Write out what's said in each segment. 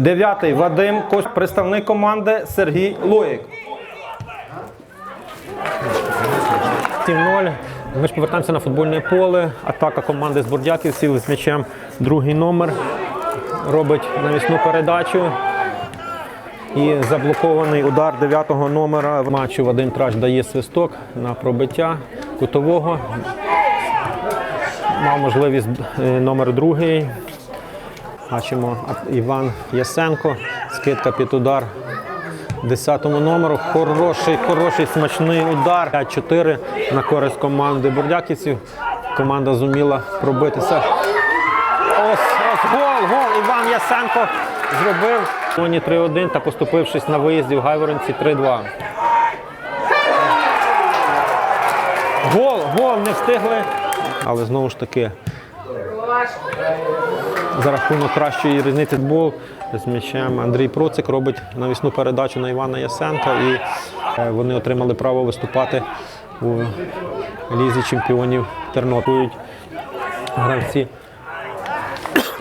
Дев'ятий Вадим Кось, представник команди Сергій Лоїк. 7-0. Ми ж повертаємося на футбольне поле. Атака команди з Бордяківців з м'ячем другий номер. Робить навісну передачу. І заблокований удар дев'ятого номера в матчу Вадим Трач дає свисток на пробиття кутового. Мав можливість е, номер другий. Бачимо Іван Ясенко. Скидка під удар 10 номеру. Хороший, хороший смачний удар. 5-4 на користь команди Бурдяківців. Команда зуміла пробитися. Ось, ось гол, гол. Іван Ясенко зробив. Тоні 3-1 та поступившись на виїзді в Гайворонці 3-2. Гол, гол, не встигли. Але знову ж таки за рахунок кращої різниці футбол з м'ячем Андрій Процик робить навісну передачу на Івана Ясенка і е, вони отримали право виступати у лізі чемпіонів Тернопіль. Гравці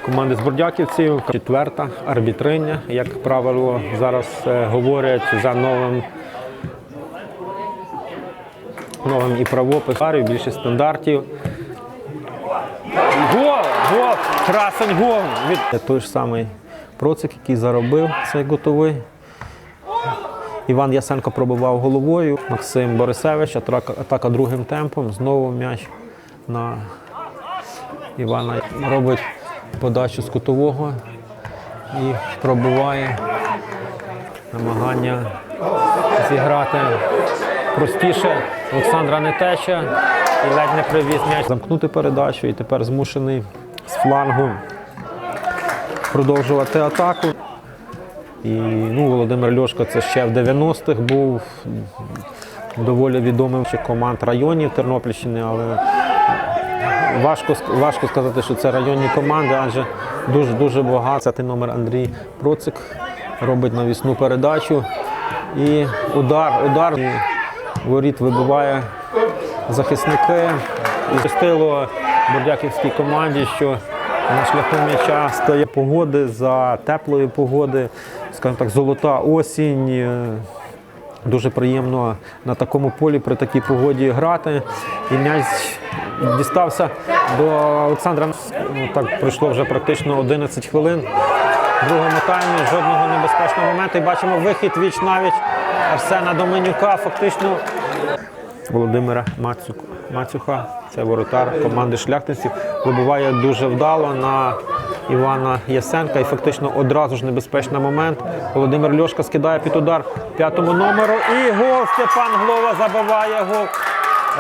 команди з Бордяківців. Четверта арбітриня, як правило, зараз е, говорять за новим новим і правописарів, більше стандартів. Гол! Гол! Красень гол! Від той ж самий процик, який заробив цей готовий. Іван Ясенко пробивав головою. Максим Борисевич, атака, другим темпом. Знову м'яч на Івана робить подачу з кутового і пробиває намагання зіграти простіше Олександра Нетеча і ледь не привіз м'яч. Замкнути передачу і тепер змушений з флангу продовжувати атаку. І ну, Володимир Льошко це ще в 90-х був доволі відомим команд районів Тернопільщини, але важко, важко сказати, що це районні команди, адже дуже дуже багато. Номер Андрій Процик робить навісну передачу. І удар, удар. Воріт вибиває захисники. І пустило Бордяківській команді, що на шляху м'яча стає погоди за теплої погоди, скажімо так, золота осінь. Е, Дуже приємно на такому полі при такій погоді грати. І м'яч дістався до Олександра. Ну, Так пройшло вже практично 11 хвилин. В другому таймі жодного небезпечного моменту. І бачимо вихід віч навіть Арсена Доменюка. Фактично Володимира Мацюха, це воротар команди шляхтинців, вибиває дуже вдало на Івана Ясенка і фактично одразу ж небезпечний момент. Володимир Льошка скидає під удар п'ятому номеру і гол Степан Глова забиває гол.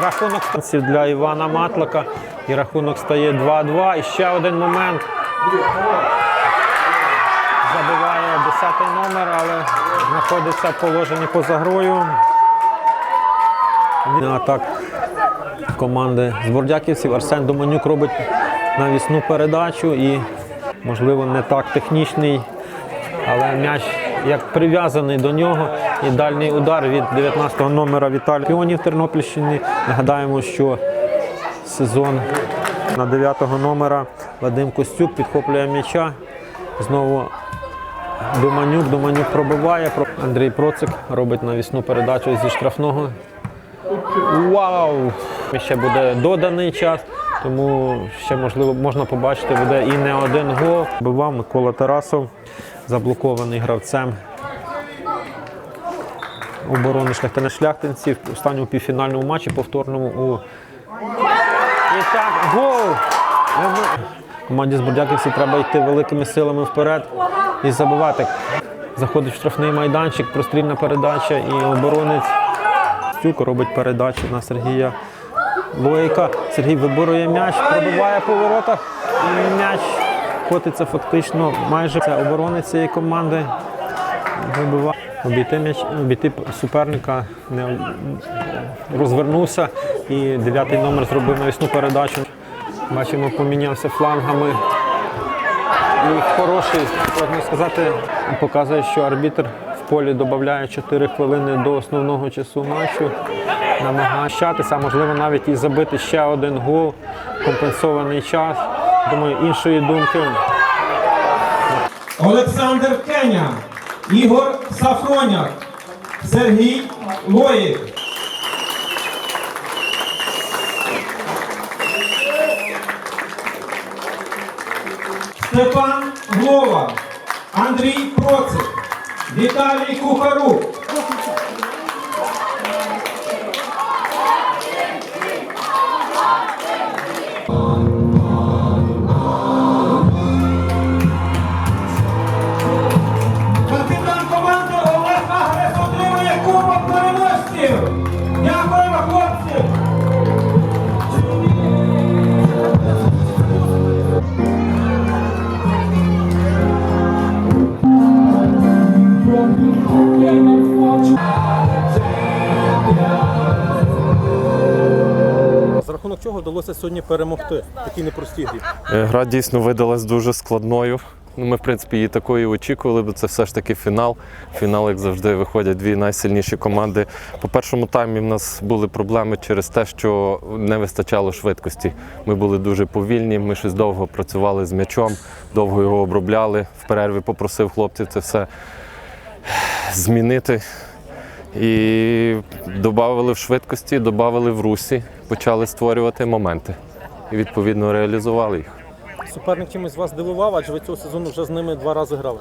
Рахунок для Івана Матлика і рахунок стає 2-2. І ще один момент. Забиває 10 номер, але знаходиться в положенні поза грою. Так команди з Бордяківців Арсен Доманюк робить навісну передачу і, можливо, не так технічний, але м'яч як прив'язаний до нього. І дальній удар від 19-го номера Віталія Піонів Тернопільщини. Нагадаємо, що сезон на 9-го номера Вадим Костюк підхоплює м'яча. Знову Доманюк, Доманюк пробиває. Андрій Процик робить навісну передачу зі штрафного. Вау! Ще буде доданий час, тому ще можливо можна побачити, буде і не один гол. Бивав Микола Тарасов, заблокований гравцем оборони шляхтина шляхтинців в останньому півфінальному матчі, повторному у і так, гол! Команді з Бурдяківців треба йти великими силами вперед і забивати. Заходить в штрафний майданчик, прострільна передача і оборонець Стюк робить передачу на Сергія Лоїка. Сергій виборує м'яч, пробиває по воротах. М'яч котиться фактично майже це оборонець цієї команди. Вибиває. Обійти м'яч, обійти суперника не розвернувся і дев'ятий номер зробив навісну передачу. Бачимо, помінявся флангами. І хороший, можна сказати, показує, що арбітр полі додає 4 хвилини до основного часу матчу. Намагатися, можливо, навіть і забити ще один гол, компенсований час. Думаю, іншої думки Олександр Кеня, Ігор Сафроняк, Сергій Лоїк. Степан Глова, Андрій Процик, Віталій Кухарук. Вдалося сьогодні перемогти в такій непростій грі? Е, Гра дійсно видалась дуже складною. Ну, Ми, в принципі, її такою очікували, бо це все ж таки фінал. Фінал, як завжди, виходять дві найсильніші команди. По першому таймі в нас були проблеми через те, що не вистачало швидкості. Ми були дуже повільні, ми щось довго працювали з м'ячом, довго його обробляли. В перерві попросив хлопців це все змінити. І додали в швидкості, додали в русі, почали створювати моменти. І відповідно реалізували їх. Суперник чимось вас здивував, адже ви цього сезону вже з ними два рази грали.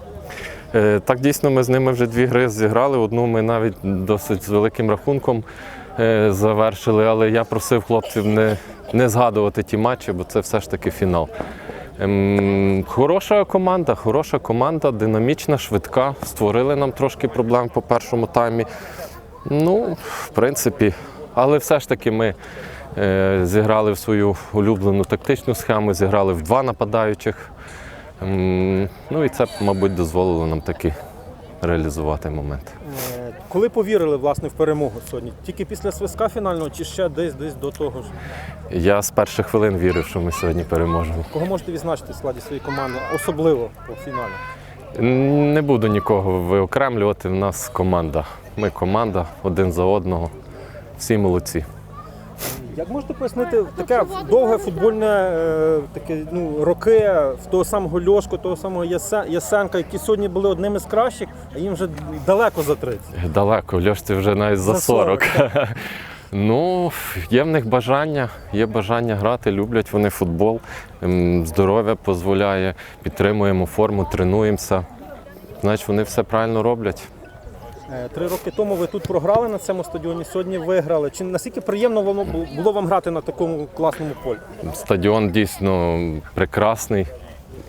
Е, Так, дійсно, ми з ними вже дві гри зіграли. Одну ми навіть досить з великим рахунком е, завершили, але я просив хлопців не, не згадувати ті матчі, бо це все ж таки фінал. Ем, хороша команда, хороша команда, динамічна, швидка. Створили нам трошки проблем по першому таймі. Ну, в принципі, але все ж таки ми е, зіграли в свою улюблену тактичну схему, зіграли в два нападаючих. М, Ну і це, мабуть, дозволило нам таки реалізувати момент. Коли повірили власне в перемогу сьогодні? Тільки після свистка фінального чи ще десь десь до того ж? Я з перших хвилин вірив, що ми сьогодні переможемо. Кого можете відзначити в складі своєї команди, особливо у фіналі? Не буду нікого виокремлювати. В нас команда. Ми команда один за одного. Всі молодці. Як можете пояснити таке довге футбольне е, таке ну роки в того самого Льошку, того самого Ясе- Ясенка, які сьогодні були одними з кращих, а їм вже далеко за 30. Далеко, Льошці вже навіть за За 40, 40. Ну, є в них бажання, є бажання грати, люблять вони футбол. Ем, Здоров'я дозволяє, підтримуємо форму, тренуємося. Значить, вони все правильно роблять. Е, Три роки тому ви тут програли на цьому стадіоні, сьогодні виграли. Чи наскільки приємно воно було вам грати на такому класному полі? Стадіон дійсно прекрасний,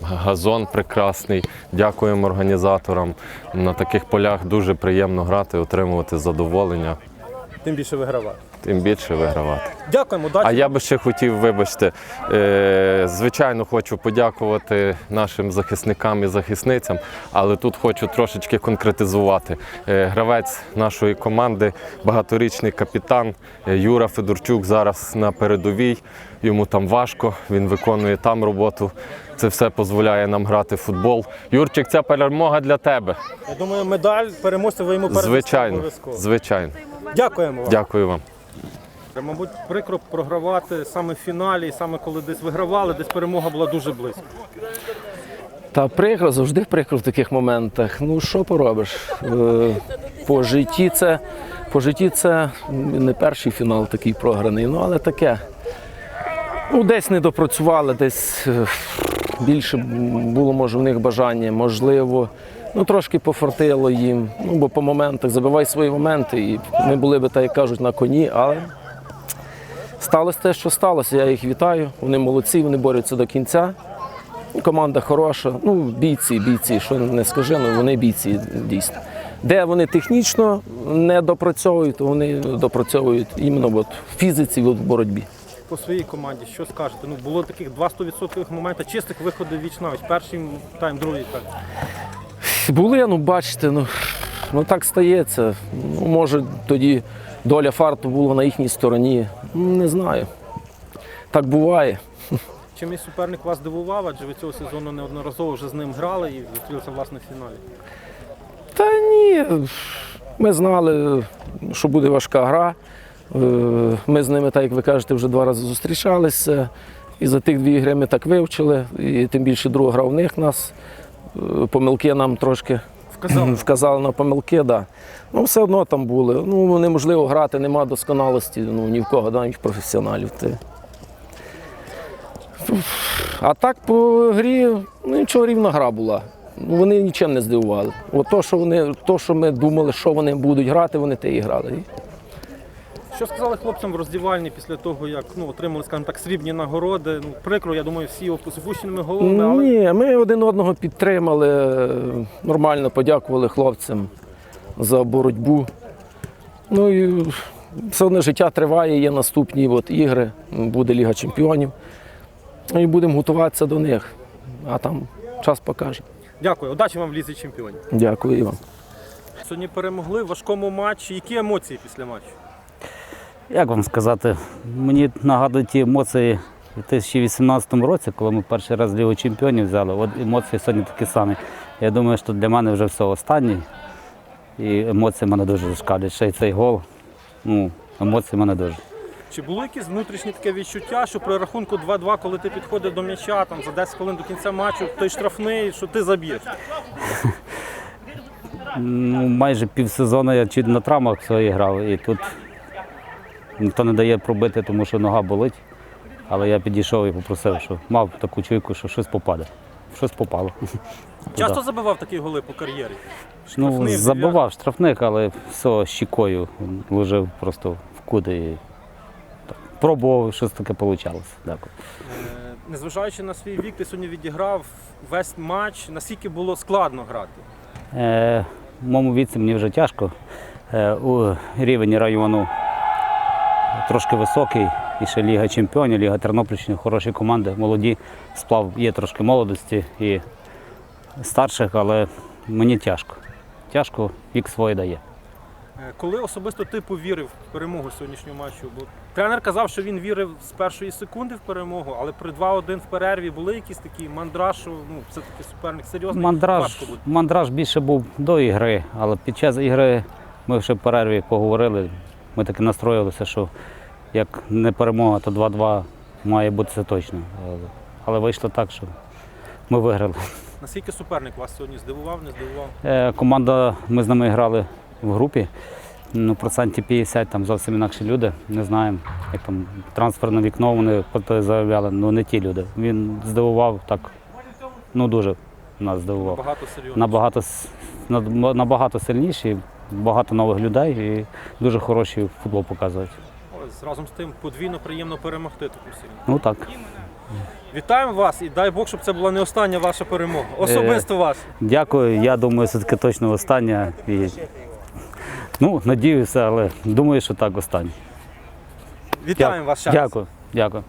газон прекрасний. Дякуємо організаторам. На таких полях дуже приємно грати, отримувати задоволення, Тим більше вигравати. Тим більше вигравати. Дякуємо, удачі. А я би ще хотів, вибачте, е, звичайно, хочу подякувати нашим захисникам і захисницям, але тут хочу трошечки конкретизувати. Е, Гравець нашої команди, багаторічний капітан е, Юра Федорчук зараз на передовій. Йому там важко, він виконує там роботу. Це все дозволяє нам грати в футбол. Юрчик, ця перемога для тебе. Я думаю, медаль переможця ви йому передасте Звичайно, обов'язково. звичайно. Дякуємо вам. Дякую вам. Мабуть, прикро програвати саме в фіналі, саме коли десь вигравали, десь перемога була дуже близько. Та прикро, завжди прикро в таких моментах. Ну що поробиш? Е, По житті це, по житті це не перший фінал такий програний, ну але таке. Ну, десь не допрацювали, десь е, більше було, може, в них бажання, можливо. Ну, трошки пофартило їм. Ну, бо по моментах забивай свої моменти. І ми були би, так як кажуть, на коні, але сталося те, що сталося. Я їх вітаю. Вони молодці, вони борються до кінця. Команда хороша. Ну, бійці, бійці, що не скажи, ну вони бійці дійсно. Де вони технічно не допрацьовують, то вони допрацьовують іменно от в фізиці, от в боротьбі. По своїй команді, що скажете? Ну було таких два 100% моментів чистих виходів віч навіть. Перший тайм, другий тайм. Були, ну бачите, ну, ну так стається. Ну, може, тоді доля фарту була на їхній стороні. Не знаю. Так буває. Чим і суперник вас дивував, адже ви цього сезону неодноразово вже з ним грали і зустрілися власне в фіналі. Та ні, ми знали, що буде важка гра. Е, Ми з ними, так як ви кажете, вже два рази зустрічалися. І за тих дві гри ми так вивчили. І тим більше друга гра в них нас. е, помилки нам трошки Вказали. вказали на помилки, да. Ну, все одно там були. Ну, неможливо грати, нема досконалості ну, ні в кого, да, в професіоналів. Ти. А так по грі, ну нічого рівна гра була. Ну, Вони нічим не здивували. От то, що вони, то, що ми думали, що вони будуть грати, вони те і грали. Що сказали хлопцям в роздівальні після того, як ну, отримали, скажімо так, срібні нагороди? Ну, прикро, я думаю, всі з опущеними головами, але Ні, ми один одного підтримали, нормально подякували хлопцям за боротьбу. Ну і все одно життя триває, є наступні от ігри, буде Ліга Чемпіонів. І будемо готуватися до них. А там час покаже. дякую, удачі вам в лізі чемпіонів. Дякую і вам. Сьогодні перемогли в важкому матчі. Які емоції після матчу? Як вам сказати, мені нагадують ті емоції у 2018 році, коли ми перший раз Лігу чемпіонів взяли. От емоції сьогодні такі самі. Я думаю, що для мене вже все останній. І емоції мене дуже зашкалюють. Ще й цей гол. Ну, емоції мене дуже. Чи було якесь внутрішнє таке відчуття, що при рахунку 2-2, коли ти підходив до м'яча там, за 10 хвилин до кінця матчу, той штрафний, що ти заб'єш? Ну, майже півсезону я чуть на травмах своїх грав, і тут ніхто не дає пробити, тому що нога болить. Але я підійшов і попросив, що мав таку чуйку, що щось попаде. Щось попало. Часто забивав такі голи по кар'єрі? Ну, забивав штрафник, але все щікою лежив просто в куди і пробував, щось таке вийшло. Дякую. Е, Незважаючи на свій вік, ти сьогодні відіграв весь матч. Наскільки було складно грати? Е, в моєму віці мені вже тяжко. Е, у рівень району трошки високий. І ще Ліга Чемпіонів, Ліга Тернопільщини, хороші команди, молоді. Сплав є трошки молодості і старших, але мені тяжко. Тяжко, вік своє дає. Е, Коли особисто ти повірив в перемогу сьогоднішнього матчу? Бо тренер казав, що він вірив з першої секунди в перемогу, але при 2-1 в перерві були якісь такі мандраж, що ну, все-таки суперник серйозний. Мандраж, мандраж більше був до ігри, але під час ігри ми вже в перерві поговорили. Ми таки настроїлися, що як не перемога, то 2-2 має бути це точно. Але- Але вийшло так, що ми виграли. Наскільки суперник вас сьогодні здивував, не здивував? Е, Команда, ми з ними грали в групі. Ну, процентів 50 там зовсім інакші люди. Не знаємо, як там трансферне вікно вони заявляли. Ну не ті люди. Він здивував так. Ну дуже нас здивував. Багато серйозно. Набагато, набагато сильніші, багато нових людей і дуже хороший футбол показують. Ось, разом з тим подвійно приємно перемогти таку сильну. Ну так. Вітаємо вас і дай Бог, щоб це була не остання ваша перемога. Особисто вас. Дякую. Я думаю, все-таки точно остання. І, ну, надіюся, але думаю, що так останнє. Вітаємо вас. ще раз. Дякую. Дякую.